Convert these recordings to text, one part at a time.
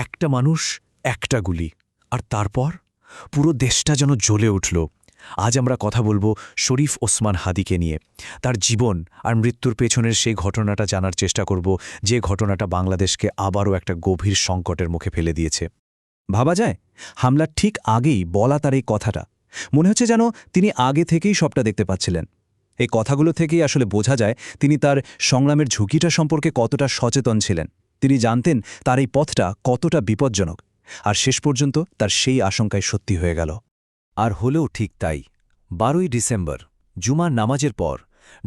একটা মানুষ, একটা গুলি। আর তারপর? পুরো দেশটা যেন জ্বলে উঠল। আজ আমরা কথা বলব শরীফ ওসমান হাদিকে নিয়ে। তার জীবন আর মৃত্যুর পেছনের সেই ঘটনাটা জানার চেষ্টা করব, যে ঘটনাটা বাংলাদেশকে আবারও একটা গভীর সংকটের মুখে ফেলে দিয়েছে। ভাবা যায় হামলার ঠিক আগেই বলা তার এই কথাটা। মনে হচ্ছে যেন তিনি আগে থেকেই সবটা দেখতে পাচ্ছিলেন। এই কথাগুলো থেকেই আসলে বোঝা যায় তিনি তার সংগ্রামের ঝুঁকিটা সম্পর্কে কতটা সচেতন ছিলেন। তিনি জানতেন তার এই পথটা কতটা বিপজ্জনক, আর শেষ পর্যন্ত তার সেই আশঙ্কায় সত্যি হয়ে গেল। আর হলেও ঠিক তাই। বারোই ডিসেম্বর, জুমার নামাজের পর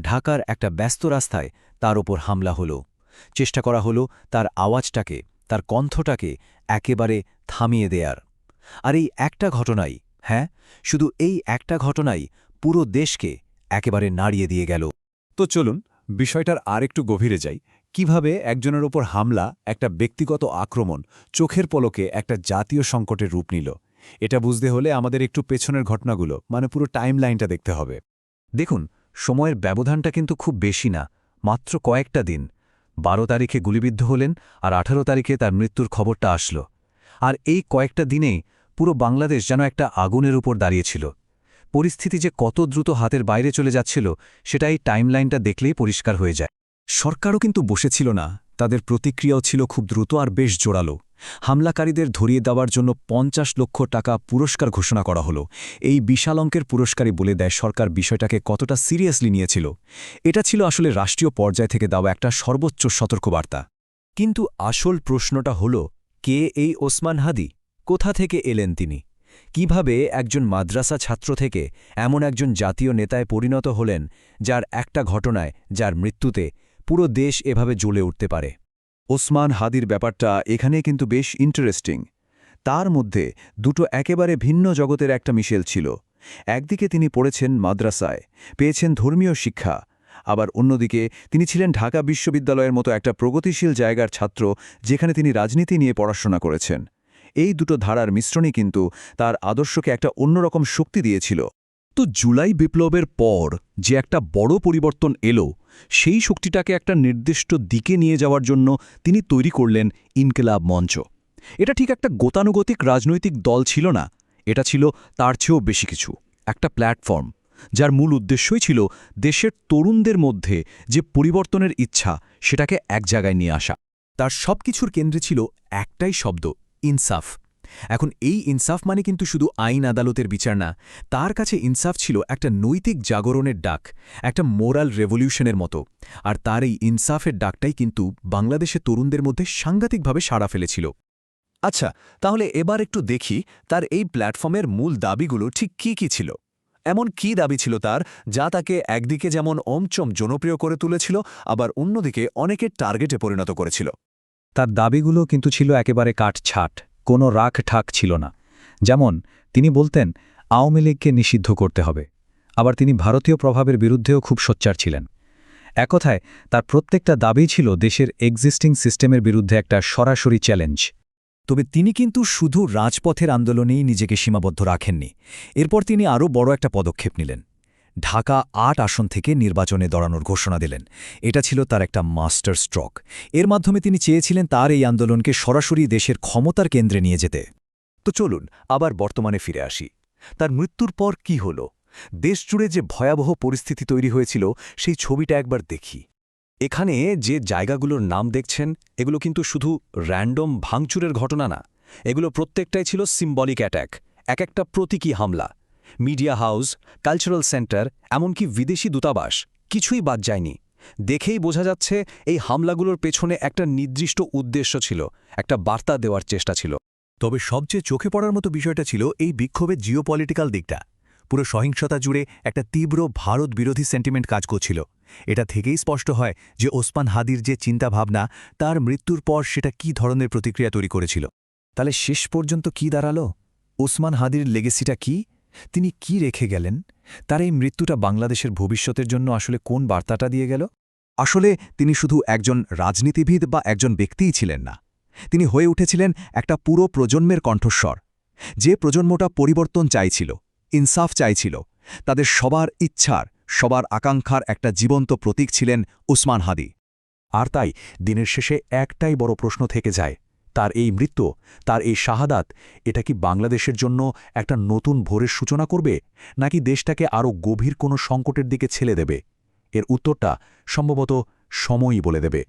ঢাকার একটা ব্যস্ত রাস্তায় তার ওপর হামলা হল। চেষ্টা করা হলো তার আওয়াজটাকে, তার কণ্ঠটাকে একেবারে থামিয়ে দেয়ার। আর এই একটা ঘটনাই হ্যাঁ শুধু এই একটা ঘটনাই পুরো দেশকে একেবারে নাড়িয়ে দিয়ে গেল। তো চলুন, বিষয়টার আরেকটু গভীরে যাই। কীভাবে একজনের ওপর হামলা, একটা ব্যক্তিগত আক্রমণ, চোখের পলকে একটা জাতীয় সংকটের রূপ নিল। এটা বুঝতে হলে আমাদের একটু পেছনের ঘটনাগুলো মানে পুরো টাইম লাইনটা দেখতে হবে। দেখুন, সময়ের ব্যবধানটা কিন্তু খুব বেশি না, মাত্র কয়েকটা দিন। বারো তারিখে গুলিবিদ্ধ হলেন আর আঠারো তারিখে তার মৃত্যুর খবরটা আসল। আর এই কয়েকটা দিনেই পুরো বাংলাদেশ যেন একটা আগুনের উপর দাঁড়িয়েছিল। পরিস্থিতি যে কত দ্রুত হাতের বাইরে চলে যাচ্ছিল, সেটা এই টাইমলাইনটা দেখলেই পরিষ্কার হয়ে যায়। সরকারও কিন্তু বসেছিল না। তাদের প্রতিক্রিয়াও ছিল খুব দ্রুত আর বেশ জোরালো। হামলাকারীদের ধরিয়ে দেওয়ার জন্য পঞ্চাশ লক্ষ টাকা পুরস্কার ঘোষণা করা হলো। এই বিশাল অঙ্কের পুরস্কারই বলে দেয় সরকার বিষয়টাকে কতটা সিরিয়াসলি নিয়েছিল। এটা ছিল আসলে রাষ্ট্রীয় পর্যায় থেকে দেওয়া একটা সর্বোচ্চ সতর্কবার্তা। কিন্তু আসল প্রশ্নটা হল, কে এই ওসমান হাদি? কোথা থেকে এলেন তিনি? কীভাবে একজন মাদ্রাসা ছাত্র থেকে এমন একজন জাতীয় নেতায় পরিণত হলেন, যার একটা ঘটনায়, যার মৃত্যুতে পুরো দেশ এভাবে জ্বলে উঠতে পারে। ওসমান হাদির ব্যাপারটা এখানে কিন্তু বেশ ইন্টারেস্টিং তার মধ্যে দুটো একেবারে ভিন্ন জগতের একটা মিশেল ছিল। একদিকে তিনি পড়েছেন মাদ্রাসায়, পেয়েছেন ধর্মীয় শিক্ষা, আবার অন্যদিকে তিনি ছিলেন ঢাকা বিশ্ববিদ্যালয়ের মতো একটা প্রগতিশীল জায়গার ছাত্র যেখানে তিনি রাজনীতি নিয়ে পড়াশোনা করেছেন। এই দুটো ধারার মিশ্রণই কিন্তু তার আদর্শকে একটা অন্যরকম শক্তি দিয়েছিল। তো জুলাই বিপ্লবের পর যে একটা বড় পরিবর্তন এলো, সেই শক্তিটাকে একটা নির্দিষ্ট দিকে নিয়ে যাওয়ার জন্য তিনি তৈরি করলেন ইনকেলাব মঞ্চ। এটা ঠিক একটা গতানুগতিক রাজনৈতিক দল ছিল না, এটা ছিল তার চেয়েও বেশি কিছু, একটা প্ল্যাটফর্ম, যার মূল উদ্দেশ্যই ছিল দেশের তরুণদের মধ্যে যে পরিবর্তনের ইচ্ছা, সেটাকে এক জায়গায় নিয়ে আসা। তার সবকিছুর কেন্দ্রে ছিল একটাই শব্দ, ইনসাফ। এখন এই ইনসাফ মানে কিন্তু শুধু আইন আদালতের বিচার না তার কাছে ইনসাফ ছিল একটা নৈতিক জাগরণের ডাক একটা মোরাল রেভলিউশনের মতো। আর তার এই ইনসাফের ডাকটাই কিন্তু বাংলাদেশে তরুণদের মধ্যে সাংঘাতিকভাবে সাড়া ফেলেছিল। আচ্ছা তাহলে এবার একটু দেখি তার এই প্ল্যাটফর্মের মূল দাবিগুলো ঠিক কি কি ছিল? এমন কি দাবি ছিল তার যা তাকে একদিকে যেমন অমচম জনপ্রিয় করে তুলেছিল আবার অন্যদিকে অনেকের টার্গেটে পরিণত করেছিল? তার দাবিগুলো কিন্তু ছিল একেবারে কাটছাট। কোনো রাখ ঠাক ছিল না। যেমন, তিনি বলতেন, আওয়ামী লীগকে নিষিদ্ধ করতে হবে। আবার তিনি ভারতীয় প্রভাবের বিরুদ্ধেও খুব সোচ্চার ছিলেন। একথায় তার প্রত্যেকটা দাবি ছিল দেশের এক্সিস্টিং সিস্টেমের বিরুদ্ধে একটা সরাসরি চ্যালেঞ্জ তবে তিনি কিন্তু শুধু রাজপথের আন্দোলনেই নিজেকে সীমাবদ্ধ রাখেননি। এরপর তিনি আরও বড় একটা পদক্ষেপ নিলেন। ঢাকা আট আসন থেকে নির্বাচনে দড়ানোর ঘোষণা দিলেন। এটা ছিল তার একটা মাস্টার স্ট্রক। এর মাধ্যমে তিনি চেয়েছিলেন তার এই আন্দোলনকে সরাসরি দেশের ক্ষমতার কেন্দ্রে নিয়ে যেতে। তো চলুন, আবার বর্তমানে ফিরে আসি। তার মৃত্যুর পর কি হল? দেশজুড়ে যে ভয়াবহ পরিস্থিতি তৈরি হয়েছিল, সেই ছবিটা একবার দেখি। এখানে যে জায়গাগুলোর নাম দেখছেন, এগুলো কিন্তু শুধু র্যান্ডম ভাঙচুরের ঘটনা না। এগুলো প্রত্যেকটাই ছিল সিম্বলিক অ্যাট্যাক এক একটা প্রতীকী হামলা। মিডিয়া হাউস, কালচারাল সেন্টার, এমনকি বিদেশি দূতাবাস, কিছুই বাদ যায়নি। দেখেই বোঝা যাচ্ছে এই হামলাগুলোর পেছনে একটা নির্দিষ্ট উদ্দেশ্য ছিল, একটা বার্তা দেওয়ার চেষ্টা ছিল। তবে সবচেয়ে চোখে পড়ার মতো বিষয়টা ছিল এই বিক্ষোভের জিওপলিটিক্যাল দিকটা। পুরো সহিংসতা জুড়ে একটা তীব্র ভারত বিরোধী সেন্টিমেন্ট কাজ করছিল। এটা থেকেই স্পষ্ট হয় যে ওসমান হাদির যে চিন্তাভাবনা, তার মৃত্যুর পর সেটা কি ধরনের প্রতিক্রিয়া তৈরি করেছিল। তাহলে শেষ পর্যন্ত কি দাঁড়াল? ওসমান হাদির লেগেসিটা কি? তিনি কি রেখে গেলেন? তার এই মৃত্যুটা বাংলাদেশের ভবিষ্যতের জন্য আসলে কোন বার্তাটা দিয়ে গেল? আসলে তিনি শুধু একজন রাজনীতিবিদ বা একজন ব্যক্তিই ছিলেন না। তিনি হয়ে উঠেছিলেন একটা পুরো প্রজন্মের কণ্ঠস্বর। যে প্রজন্মটা পরিবর্তন চাইছিল, ইনসাফ চাইছিল, তাদের সবার ইচ্ছার, সবার আকাঙ্ক্ষার একটা জীবন্ত প্রতীক ছিলেন উসমান হাদি। আর তাই দিনের শেষে একটাই বড় প্রশ্ন থেকে যায় তার এই মৃত্যু, তার এই শাহাদাত, এটা কি বাংলাদেশের জন্য একটা নতুন ভোরের সূচনা করবে? নাকি দেশটাকে আরও গভীর কোনো সংকটের দিকে ছেলে দেবে? এর উত্তরটা সম্ভবত সময়ই বলে দেবে।